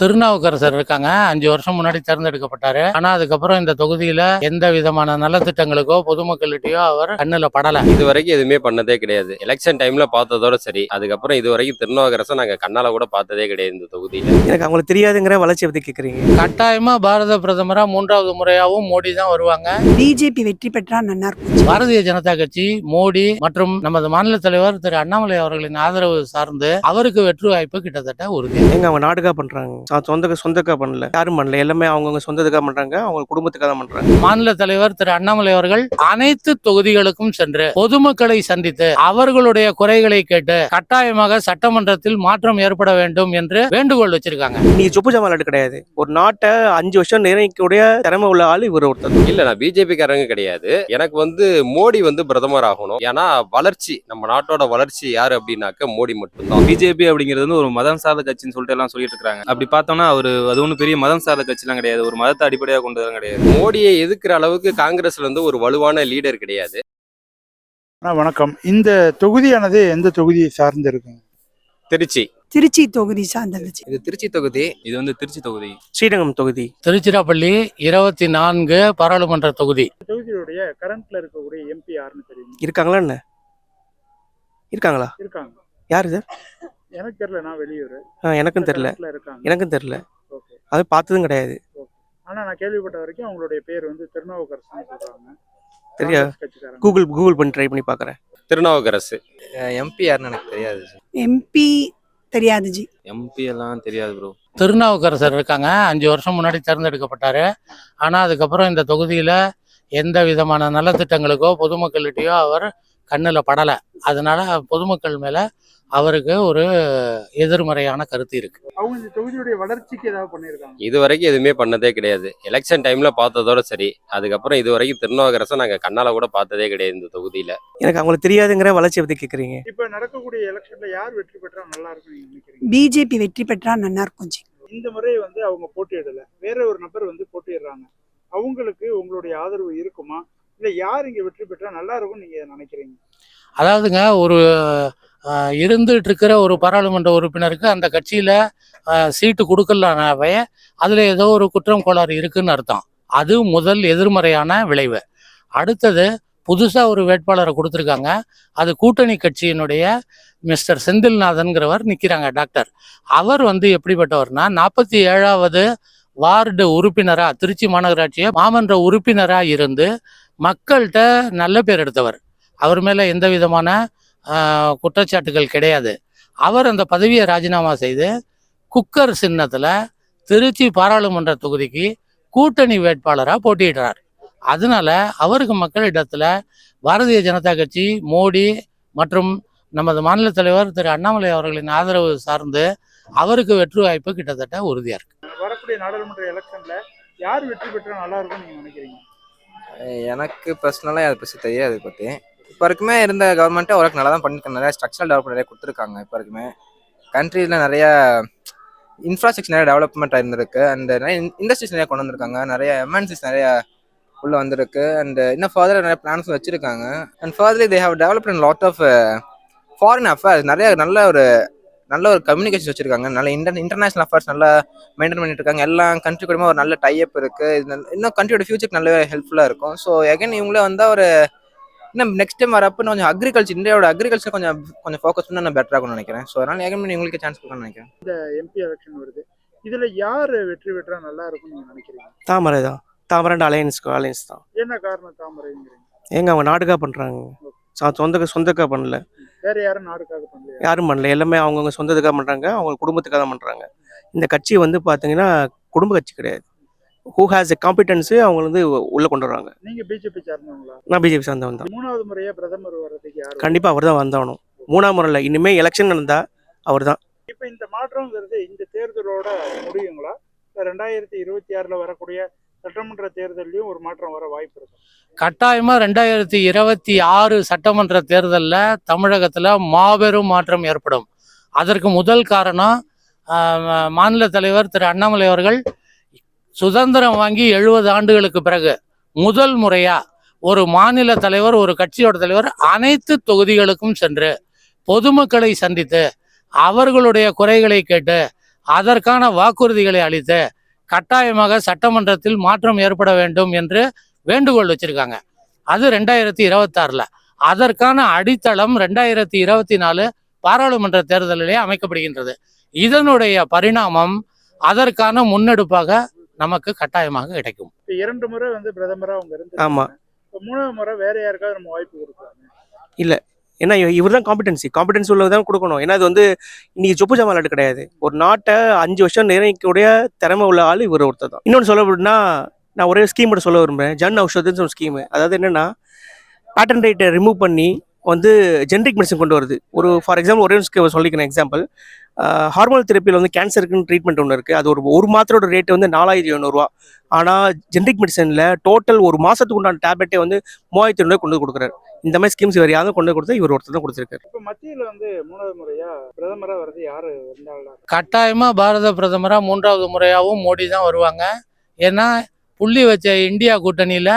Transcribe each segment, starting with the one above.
திருநாவுக்கரசர் இருக்காங்க. அஞ்சு வருஷம் முன்னாடி தேர்ந்தெடுக்கப்பட்டாரு. ஆனா அதுக்கப்புறம் இந்த தொகுதியில எந்த விதமான நலத்திட்டங்களுக்கோ பொதுமக்கள்கிட்டயோ அவர் கண்ணுல படல. இது வரைக்கும் எதுவுமே பண்ணதே கிடையாது. எலெக்ஷன் டைம்ல பார்த்ததோட சரி. அதுக்கப்புறம் இது வரைக்கும் திருநாவுக்கரசை நாங்க கண்ணால கூட பார்த்ததே கிடையாது இந்த தொகுதியில. எனக்கு அவங்களுக்கு தெரியாதுங்கிற வளர்ச்சியை பத்தி கேக்குறீங்க. கட்டாயமா பாரத பிரதமரா மூன்றாவது முறையாவும் மோடி தான் வருவாங்க. பிஜேபி வெற்றி பெற்றா நல்லா இருக்கும். பாரதிய ஜனதா கட்சி மோடி மற்றும் நமது மாநில தலைவர் திரு அண்ணாமலை அவர்களின் ஆதரவு சார்ந்து அவருக்கு வெற்றி வாய்ப்பு கிட்டத்தட்ட உறுதி. எங்க அவங்க நாடுக்கா பண்றாங்க? சா- சொந்த சொந்தக்கா பண்ணல. யாரும் பண்ணல. எல்லாமே அவங்கவுங்க சொந்தத்துக்காக பண்றாங்க. அவங்க குடும்பத்துக்காக தான் பண்றாங்க. மாநில தலைவர் திரு அண்ணாமலை அவர்கள் அனைத்து தொகுதிகளுக்கும் சென்று பொதுமக்களை சந்தித்து அவர்களுடைய குறைகளை கேட்டு கட்டாயமாக சட்டமன்றத்தில் மாற்றம் ஏற்பட வேண்டும் என்று வேண்டுகோள் வச்சிருக்காங்க. நீ சொப்பு ஜமாலாட்டு கிடையாது. ஒரு நாட்டை அஞ்சு வருஷம் நிர்ணயிக்கக்கூடிய திறமை உள்ள ஆள் இவர் ஒருத்தர். இல்ல நான் பிஜேபி காரங்க கிடையாது. எனக்கு வந்து மோடி வந்து பிரதமர் ஆகணும். ஏன்னா வளர்ச்சி நம்ம நாட்டோட வளர்ச்சி யாரு அப்படின்னாக்க மோடி மட்டும்தான். பிஜேபி அப்படிங்கிறது வந்து ஒரு மதம் சார்ந்த கட்சின்னு சொல்லிட்டு எல்லாம் சொல்லிட்டு இருக்காங்க அப்படி பார்த்தோம்னா அவர் அது ஒன்றும் பெரிய மதம் சார்ந்த கட்சிலாம் கிடையாது. ஒரு மதத்தை அடிப்படையாக கொண்டதுலாம் கிடையாது. மோடியை எதிர்க்கிற அளவுக்கு காங்கிரஸ்ல இருந்து ஒரு வலுவான லீடர் கிடையாது. வணக்கம். இந்த தொகுதியானது எந்த தொகுதியை சார்ந்து இருக்குங்க திருச்சி. திருச்சி தொகுதி சார்ந்தது. இது திருச்சி தொகுதி இது வந்து திருச்சி தொகுதி. ஸ்ரீரங்கம் தொகுதி. திருச்சிராப்பள்ளி இருபத்தி நான்கு பாராளுமன்ற தொகுதி. தொகுதியுடைய கரண்ட்ல இருக்கக்கூடிய எம்பி யாருன்னு தெரியும்? இருக்காங்களா என்ன? இருக்காங்களா? இருக்காங்க. யாரு இது? எனக்கு தெரியல நான் வெளியூர். ஆ, எனக்கும் தெரியல. எனக்கும் தெரியல. ஓகே. அது பார்த்ததும் கிடையாது. ஆனா நான் கேள்விப்பட்ட வரைக்கும் அவங்களுடைய பேர் வந்து திருநாவுக்கரசன் சொல்றாங்க. தெரியா? கூகுள் கூகுள் பண்ணி ட்ரை பண்ணி பார்க்கறேன். திருநாவுக்கரசு. எம்பி யாருன்னு எனக்கு தெரியாது எம்பி தெரியாது ஜி. எம்பி எல்லாம் தெரியாது ப்ரோ திருநாவுக்கரசர் இருக்காங்க. அஞ்சு வருஷம் முன்னாடி தேர்ந்தெடுக்கப்பட்டாரு. ஆனா அதுக்கப்புறம் இந்த தொகுதியில எந்த விதமான நலத்திட்டங்களுக்கோ பொதுமக்கள்கிட்டயோ அவர் கண்ணுல படல. அதனால பொதுமக்கள் மேல அவருக்கு ஒரு எதிர்மறையான கருத்து இருக்கு. அவங்க இந்த தொகுதியுடைய வளர்ச்சிக்கு ஏதாவது பண்ணியிருக்காங்க? இது வரைக்கும் எதுவுமே பண்ணதே கிடையாது. எலெக்ஷன் டைம்ல பார்த்ததோட சரி. அதுக்கப்புறம் இது வரைக்கும் திருநாவுக்கரசை நாங்க கண்ணால கூட பார்த்ததே கிடையாது இந்த தொகுதியில. எனக்கு அவங்களுக்கு தெரியாதுங்கிற வளர்ச்சியை பத்தி கேக்குறீங்க. இப்ப நடக்கக்கூடிய எலெக்ஷன்ல யார் வெற்றி பெற்றா நல்லா இருக்கும் பிஜேபி வெற்றி பெற்றா நல்லா இருக்கும் ஜி. இந்த முறை வந்து அவங்க போட்டியிடல. வேற ஒரு நபர் வந்து போட்டியிடுறாங்க. அவங்களுக்கு உங்களுடைய ஆதரவு இருக்குமா? இல்ல யார் இங்க வெற்றி பெற்றா நல்லா இருக்கும் நீங்க நினைக்கிறீங்க? அதாவதுங்க ஒரு இருந்துட்டு இருக்கிற ஒரு பாராளுமன்ற உறுப்பினருக்கு அந்த கட்சியில் சீட்டு கொடுக்கலனாவே அதில் ஏதோ ஒரு குற்றம் கோளாறு இருக்குன்னு அர்த்தம். அது முதல் எதிர்மறையான விளைவு. அடுத்தது புதுசாக ஒரு வேட்பாளரை கொடுத்துருக்காங்க. அது கூட்டணி கட்சியினுடைய மிஸ்டர் செந்தில்நாதன்கிறவர் நிற்கிறாங்க டாக்டர். அவர் வந்து எப்படிப்பட்டவர்னா நாற்பத்தி ஏழாவது வார்டு உறுப்பினராக திருச்சி மாநகராட்சியை மாமன்ற உறுப்பினராக இருந்து மக்கள்கிட்ட நல்ல பேர் எடுத்தவர். அவர் மேலே எந்த விதமான குற்றச்சாட்டுகள் கிடையாது. அவர் அந்த பதவியை ராஜினாமா செய்து குக்கர் சின்னத்துல திருச்சி பாராளுமன்ற தொகுதிக்கு கூட்டணி வேட்பாளராக போட்டியிடுறார். அதனால அவருக்கு மக்களிடத்துல பாரதிய ஜனதா கட்சி மோடி மற்றும் நமது மாநில தலைவர் திரு அண்ணாமலை அவர்களின் ஆதரவு சார்ந்து அவருக்கு வெற்றி வாய்ப்பு கிட்டத்தட்ட உறுதியா இருக்கு. வரக்கூடிய நாடாளுமன்ற எலெக்ஷன்ல யார் வெற்றி பெற்றா நல்லா இருக்கும் நீங்க நினைக்கிறீங்க? எனக்கு பர்சனலாக அதை பற்றி தெரியாது அதை பற்றி இப்போ வரைக்குமே இருந்த கவர்மெண்ட்டே ஓரளவுக்கு நல்லா தான் பண்ணியிருக்காங்க நிறைய ஸ்ட்ரக்சரல் டெவலப் நிறைய கொடுத்துருக்காங்க இப்போ வரைக்குமே. கண்ட்ரியில் நிறைய இன்ஃப்ராஸ்ட்ரக்சர் நிறைய டெவலப்மெண்ட் இருந்திருக்கு அண்ட் நிறைய இண்டஸ்ட்ரீஸ் நிறைய கொண்டு வந்திருக்காங்க. நிறைய எம்என்சிஸ் நிறைய உள்ளே வந்திருக்கு. அண்ட் இன்னும் ஃபர்தர் நிறைய பிளான்ஸ் வச்சுருக்காங்க. And furtherly they have developed and lot of foreign affairs நிறைய நல்ல ஒரு நல்ல ஒரு கம்யூனிகேஷன் வச்சிருக்காங்க. நல்ல இன்டர் இன்டர்நேஷனல் அஃபேர்ஸ் நல்லா மெயின்டைன் பண்ணிட்டு இருக்காங்க. எல்லா கண்ட்ரி கூடயுமே ஒரு நல்ல டைப் இருக்கு. இது இன்னும் கண்ட்ரியோட ஃபியூச்சருக்கு நல்ல ஹெல்ப்ஃபுல்லாக இருக்கும். ஸோ எகைன் இவங்களே வந்தால் ஒரு இன்னும் நெக்ஸ்ட் டைம் வரப்போ கொஞ்சம் அக்ரிகல்ச்சர் இந்தியாவோட அக்ரிகல்ச்சர் கொஞ்சம் கொஞ்சம் ஃபோக்கஸ் பண்ணி நான் பெட்டராக இருக்கும்னு நினைக்கிறேன். ஸோ அதனால எகைன் இவங்களுக்கு சான்ஸ் கொடுக்கணும்னு நினைக்கிறேன். எம்பி எலெக்ஷன் வருது. இதுல யார் வெற்றி பெற்றா நல்லா இருக்கும் நீங்க நினைக்கிறீங்க? தாமரை தான். தாமரை அலையன்ஸ் அலையன்ஸ் தான். என்ன காரணம் தாமரைங்கிறீங்க? எங்க அவங்க நாடுக்கா பண்றாங்க. சா- சொந்த சொந்தக்கா பண்ணல. வேற யாரும் நாடுக்காக பண்ணலையா? யாரும் பண்ணல. எல்லாமே அவங்கவுங்க சொந்தத்துக்காக பண்றாங்க. அவங்க குடும்பத்துக்காக தான் பண்றாங்க. இந்த கட்சி வந்து பாத்தீங்கன்னா குடும்ப கட்சி கிடையாது. ஹூ ஹேஸ் எ காம்பிடன்ஸ் அவங்க வந்து உள்ள கொண்டு வராங்க நீங்க பிஜேபி சார்ந்தவங்களா? நான் பிஜேபி சார்ந்தவன் தான். மூணாவது முறையா பிரதமர் வர்றதுக்கு யார்? கண்டிப்பா அவர் தான் வந்தாகணும் மூணாம் முறையில் இனிமே எலெக்ஷன் நடந்தா அவர் தான் இப்ப இந்த மாற்றம்ங்கிறது இந்த தேர்தலோட முடியுங்களா? ரெண்டாயிரத்தி இருபத்தி ஆறுல வரக்கூடிய சட்டமன்ற தேர்தலையும் ஒரு மாற்றம் வர வாய்ப்பு இருக்கு? கட்டாயமா ரெண்டாயிரத்தி இருபத்தி ஆறு சட்டமன்ற தேர்தலில் தமிழகத்துல மாபெரும் மாற்றம் ஏற்படும். அதற்கு முதல் காரணம் மாநில தலைவர் திரு அண்ணாமலை அவர்கள் சுதந்திரம் வாங்கி எழுபது ஆண்டுகளுக்கு பிறகு முதல் முறையா ஒரு மாநில தலைவர் ஒரு கட்சியோட தலைவர் அனைத்து தொகுதிகளுக்கும் சென்று பொதுமக்களை சந்தித்து அவர்களுடைய குறைகளை கேட்டு அதற்கான வாக்குறுதிகளை அளித்து கட்டாயமாக சட்டமன்றத்தில் மாற்றம் ஏற்பட வேண்டும் என்று வேண்டுகோள் வச்சிருக்காங்க. அது ரெண்டாயிரத்தி இருபத்தாறுல. அதற்கான அடித்தளம் ரெண்டாயிரத்தி இருபத்தி நாலு பாராளுமன்ற தேர்தலிலே அமைக்கப்படுகின்றது. இதனுடைய பரிணாமம் அதற்கான முன்னெடுப்பாக நமக்கு கட்டாயமாக கிடைக்கும். இப்ப இரண்டு முறை வந்து பிரதமரா அவங்க இருந்து ஆமா. இப்ப மூணாவது முறை வேற யாருக்காவது நம்ம வாய்ப்பு கொடுக்கலாம்? ஏன்னா இவர் தான் காம்பிடன்சி காம்பிடன்சி உள்ளது தான் கொடுக்கணும். ஏன்னா இது வந்து இன்னைக்கு சொப்பு ஜாமா விளையாட்டு கிடையாது. ஒரு நாட்டை அஞ்சு வருஷம் நிர்ணயிக்கக்கூடிய திறமை உள்ள ஆள் இவர் ஒருத்தர் தான். இன்னொன்று சொல்ல அப்படின்னா நான் ஒரே ஸ்கீம் மட்டும் சொல்ல விரும்புறேன். ஜன் ஔஷதுன்னு ஒரு ஸ்கீம் அதாவது என்னன்னா பேட்டன் ரைட்டை ரிமூவ் பண்ணி வந்து ஜென்ரிக் மெடிசன் கொண்டு வருது. ஒரு ஃபார் எக்ஸாம்பிள் ஒரே ஒரு சொல்லிக்கிறேன் எக்ஸாம்பிள் ஹார்மோனல் தெரப்பியில் வந்து கேன்சருக்குன்னு ட்ரீட்மெண்ட் ஒன்று இருக்குது அது ஒரு ஒரு மாத்திரோட ரேட்டு வந்து நாலாயிரத்தி எழுநூறுவா ஆனால் ஜென்ரிக் மெடிசனில் டோட்டல் ஒரு மாதத்துக்கு உண்டான டேப்லெட்டே வந்து மூவாயிரத்தி ஐநூறு கொண்டு கொடுக்குறாரு. இந்த மாதிரி ஸ்கீம்ஸ் வேறு யாரும் கொண்டு கொடுத்தா இவர் ஒருத்தர் தான் கொடுத்துருக்காரு. இப்ப மத்தியில வந்து மூணாவது முறையா பிரதமரா வர்றது யாரு வந்தாலும் கட்டாயமா பாரத பிரதமரா மூன்றாவது முறையாகவும் மோடி தான் வருவாங்க. ஏன்னா புள்ளி வச்ச இந்தியா கூட்டணியில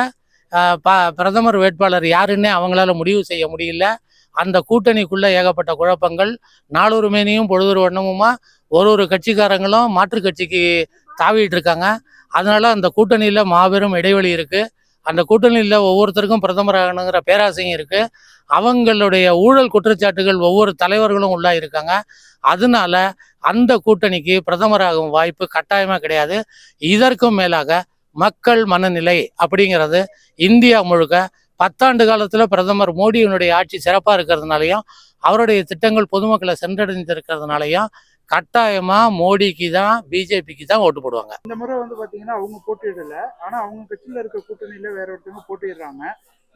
ப- பிரதமர் வேட்பாளர் யாருன்னே அவங்களால முடிவு செய்ய முடியல. அந்த கூட்டணிக்குள்ள ஏகப்பட்ட குழப்பங்கள் நாளொரு மேனியும் பொழுதொரு வண்ணமுமா ஒரு ஒரு கட்சிக்காரங்களும் மாற்று கட்சிக்கு தாவிட்டு இருக்காங்க. அதனால அந்த கூட்டணியில மாபெரும் இடைவெளி இருக்கு. அந்த கூட்டணியில் ஒவ்வொருத்தருக்கும் பிரதமர் ஆகணுங்கிற பேராசையும் இருக்கு. அவங்களுடைய ஊழல் குற்றச்சாட்டுகள் ஒவ்வொரு தலைவர்களும் உள்ளா இருக்காங்க. அதனால அந்த கூட்டணிக்கு பிரதமராகும் வாய்ப்பு கட்டாயமா கிடையாது. இதற்கும் மேலாக மக்கள் மனநிலை அப்படிங்கிறது இந்தியா முழுக்க பத்தாண்டு காலத்தில் பிரதமர் மோடியினுடைய ஆட்சி சிறப்பாக இருக்கிறதுனாலையும் அவருடைய திட்டங்கள் பொதுமக்களை சென்றடைந்திருக்கிறதுனாலையும் கட்டாயமா மோடிக்கு தான் பிஜேபிக்கு தான் ஓட்டு போடுவாங்க. இந்த முறை வந்து பாத்தீங்கன்னா அவங்க போட்டியிடல. ஆனா அவங்க கட்சியில இருக்க கூட்டணியில வேற ஒருத்தவங்க போட்டியிடுறாங்க.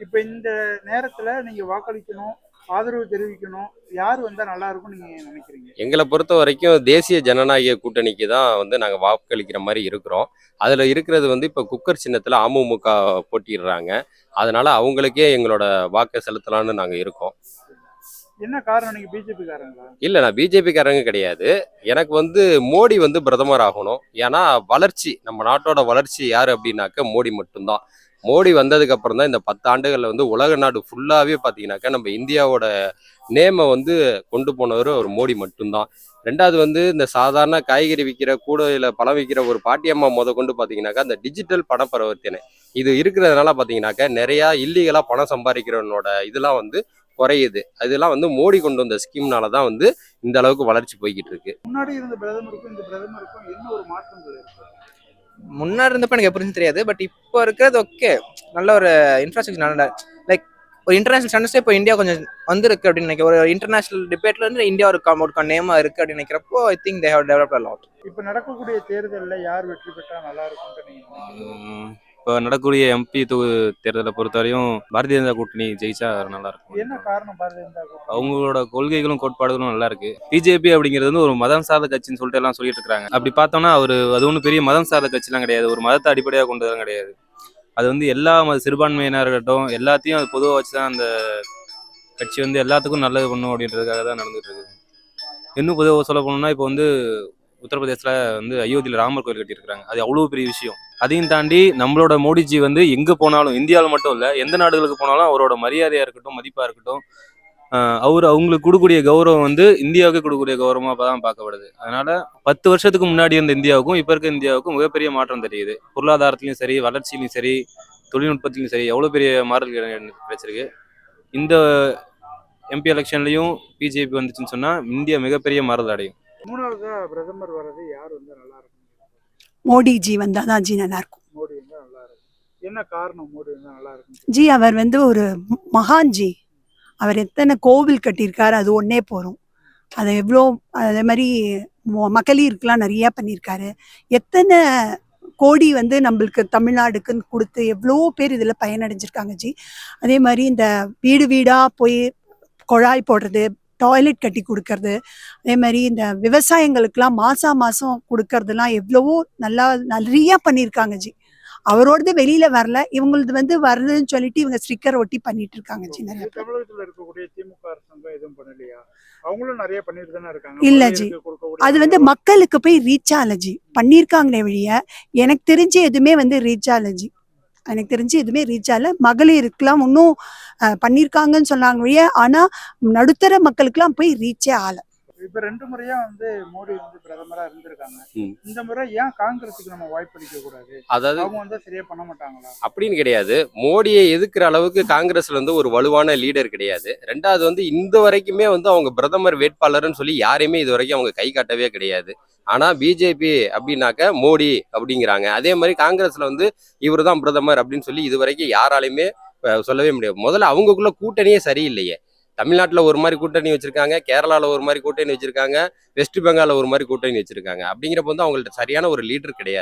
இப்ப இந்த நேரத்துல நீங்க வாக்களிக்கணும் ஆதரவு தெரிவிக்கணும். யார் வந்தா நல்லா இருக்கும் நீங்க நினைக்கிறீங்க? எங்களை பொறுத்த வரைக்கும் தேசிய ஜனநாயக கூட்டணிக்கு தான் வந்து நாங்கள் வாக்களிக்கிற மாதிரி இருக்கிறோம். அதில் இருக்கிறது வந்து இப்போ குக்கர் சின்னத்தில் அமமுக போட்டிடுறாங்க அதனால அவங்களுக்கே எங்களோட வாக்கை செலுத்தலாம்னு நாங்கள் இருக்கோம். என்ன காரணம் நீங்க பிஜேபி காரங்களா இல்லை நான் பிஜேபிக்காரங்க கிடையாது. எனக்கு வந்து மோடி வந்து பிரதமர் ஆகணும். ஏன்னா வளர்ச்சி நம்ம நாட்டோட வளர்ச்சி யார் அப்படின்னாக்க மோடி மட்டும்தான். மோடி வந்ததுக்கு அப்புறம் தான் இந்த பத்து ஆண்டுகளில் வந்து உலக நாடு ஃபுல்லாகவே பார்த்தீங்கன்னாக்கா நம்ம இந்தியாவோட நேமை வந்து கொண்டு போனவர் ஒரு மோடி மட்டும்தான். ரெண்டாவது வந்து இந்த சாதாரண காய்கறி விற்கிற கூடையில் பழம் விற்கிற ஒரு பாட்டியம்மா முத கொண்டு பார்த்தீங்கன்னாக்கா அந்த டிஜிட்டல் பண பரிவர்த்தனை இது இருக்கிறதுனால பார்த்தீங்கன்னாக்கா நிறையா இல்லீகலாக பணம் சம்பாதிக்கிறவனோட இதெல்லாம் வந்து குறையுது. அதெல்லாம் வந்து மோடி கொண்டு வந்த ஸ்கீம்னால தான் வந்து இந்த அளவுக்கு வளர்ச்சி போய்கிட்டு இருக்கு. முன்னாடி இருந்த பிரதமருக்கும் இந்த பிரதமருக்கும் என்ன ஒரு மாற்றங்கள் இருக்கு முன்னாடி இருந்தப்ப எனக்கு எப்படி தெரியாது பட் இப்போ இருக்கிறது ஓகே நல்ல ஒரு இன்ஃப்ராஸ்ட்ரக்சர் நல்ல லைக் ஒரு இன்டர்நேஷனல் ஸ்டாண்டர்ட்ஸே இப்போ இந்தியா கொஞ்சம் வந்திருக்கு அப்படின்னு நினைக்கிறேன். ஒரு இன்டர்நேஷனல் டிபேட்ல இருந்து இந்தியா ஒரு கம்- ஒரு நேமா இருக்கு அப்படின்னு நினைக்கிறப்போ I think they have develop lot இப்ப நடக்கக்கூடிய தேர்தல்ல யார் வெற்றி பெற்றா நல்லா நினைக்கிறீங்க? இப்போ நடக்கக்கூடிய எம்பி தொகு தேர்தலை பொறுத்தவரையும் பாரதிய ஜனதா கூட்டணி ஜெயிச்சா நல்லா இருக்கும். என்ன காரணம் பாரதிய ஜனதா கூட்டணி? அவங்களோட கொள்கைகளும் கோட்பாடுகளும் நல்லா இருக்கு. பிஜேபி அப்படிங்கிறது வந்து ஒரு மதம் சார்ந்த கட்சின்னு சொல்லிட்டு எல்லாம் சொல்லிட்டு இருக்காங்க. அப்படி பார்த்தோம்னா அவர் அது ஒன்றும் பெரிய மதம் சார்ந்த கட்சிலாம் கிடையாது. ஒரு மதத்தை அடிப்படையாக கொண்டதும் கிடையாது. அது வந்து எல்லா மத சிறுபான்மையினர் இருக்கட்டும் எல்லாத்தையும் அது பொதுவாக வச்சு தான் அந்த கட்சி வந்து எல்லாத்துக்கும் நல்லது பண்ணும் அப்படின்றதுக்காக தான் நடந்துட்டு இருக்குது. இன்னும் பொதுவாக சொல்ல போனோம்னா இப்போ வந்து உத்தரப்பிரதேசத்தில் வந்து அயோத்தியில் ராமர் கோயில் கட்டியிருக்கிறாங்க. அது அவ்வளோ பெரிய விஷயம். அதையும் தாண்டி நம்மளோட மோடிஜி வந்து எங்கே போனாலும் இந்தியாவில் மட்டும் இல்லை எந்த நாடுகளுக்கு போனாலும் அவரோட மரியாதையாக இருக்கட்டும் மதிப்பாக இருக்கட்டும் அவர் அவங்களுக்கு கொடுக்கக்கூடிய கௌரவம் வந்து இந்தியாவுக்கு கொடுக்கக்கூடிய கௌரவமாக தான் பார்க்கப்படுது. அதனால பத்து வருஷத்துக்கு முன்னாடி இருந்த இந்தியாவுக்கும் இப்போ இருக்க இந்தியாவுக்கும் மிகப்பெரிய மாற்றம் தெரியுது. பொருளாதாரத்திலையும் சரி வளர்ச்சியிலையும் சரி தொழில்நுட்பத்திலையும் சரி எவ்வளோ பெரிய மாறல்கள் கிடைச்சிருக்கு. இந்த எம்பி எலெக்ஷன்லையும் பிஜேபி வந்துச்சுன்னு சொன்னால் இந்தியா மிகப்பெரிய மாறுதல் அடையும். மூணாவதா பிரதமர் வர்றது யார் வந்தா நல்லா இருக்கும் மோடிஜி வந்தால் தான் ஜி நல்லா இருக்கும். மோடி வந்தா நல்லா இருக்கும். என்ன காரணம் மோடி வந்தா நல்லா இருக்கும்? ஜி அவர் வந்து ஒரு மகான் ஜி. அவர் எத்தனை கோவில் கட்டியிருக்காரு அது ஒன்னே போகிறோம் அதை எவ்வளோ அதே மாதிரி மொ- மகளிருக்கெல்லாம் நிறையா பண்ணியிருக்காரு. எத்தனை கோடி வந்து நம்மளுக்கு தமிழ்நாடுக்குன்னு கொடுத்து எவ்வளோ பேர் இதில் பயனடைஞ்சிருக்காங்க ஜி. அதே மாதிரி இந்த வீடு வீடாக போய் குழாய் போடுறது டாய்லெட் கட்டி கொடுக்கறது. அதே மாதிரி இந்த விவசாயங்களுக்கெல்லாம் மாதம் மாதம் கொடுக்கறதெல்லாம் எவ்வளவோ நல்லா நிறையா பண்ணியிருக்காங்க ஜி. அவரோடது வெளியில வரல. இவங்களது வந்து வருதுன்னு சொல்லிட்டு இவங்க ஸ்டிக்கர் ஒட்டி பண்ணிட்டு இருக்காங்க ஜி நிறைய தமிழகத்துல இருக்கக்கூடிய திமுக அரசாங்கம் எதுவும் பண்ணலையா? அவங்களும் நிறைய பண்ணிட்டு தானே இருக்காங்க. இல்ல ஜி. அது வந்து மக்களுக்கு போய் ரீச் ஆகல ஜி. பண்ணியிருக்காங்களே வழிய எனக்கு தெரிஞ்சு எதுவுமே வந்து ரீச் ஆகல ஜி. எனக்கு தெரிஞ்சு எதுவுமே ரீச் ஆகல. மகளிருக்கெல்லாம் இன்னும் பண்ணியிருக்காங்கன்னு சொன்னாங்க வழிய ஆனா நடுத்தர மக்களுக்கெல்லாம் போய் ரீச்சே ஆகல. இப்ப ரெண்டு முறையா வந்து மோடி வந்து பிரதமரா இருந்திருக்காங்க. ம். இந்த முறை ஏன் காங்கிரஸுக்கு நம்ம வாய்ப்பளிக்க கூடாது? அதாவது அவங்க வந்து சரியா பண்ண மாட்டாங்களா? அப்படின்னு கிடையாது. மோடியை எதிர்க்கிற அளவுக்கு காங்கிரஸ்ல வந்து ஒரு வலுவான லீடர் கிடையாது. ரெண்டாவது வந்து இந்த வரைக்குமே வந்து அவங்க பிரதமர் வேட்பாளர்னு சொல்லி யாரையுமே இது வரைக்கும் அவங்க கை காட்டவே கிடையாது. ஆனால் பிஜேபி அப்படின்னாக்க மோடி அப்படிங்கிறாங்க. அதே மாதிரி காங்கிரஸில் வந்து இவர் தான் பிரதமர் அப்படின்னு சொல்லி இது வரைக்கும் யாராலையுமே சொல்லவே முடியாது. முதல்ல அவங்களுக்குள்ள கூட்டணியே சரியில்லையே. தமிழ்நாட்டில் ஒரு மாதிரி கூட்டணி வச்சிருக்காங்க கேரளாவில் ஒரு மாதிரி கூட்டணி வச்சிருக்காங்க வெஸ்ட் பெங்காலில் ஒரு மாதிரி கூட்டணி வச்சிருக்காங்க. அப்படிங்கிறப்ப வந்து அவங்கள்ட்ட சரியான ஒரு லீடர் கிடையாது.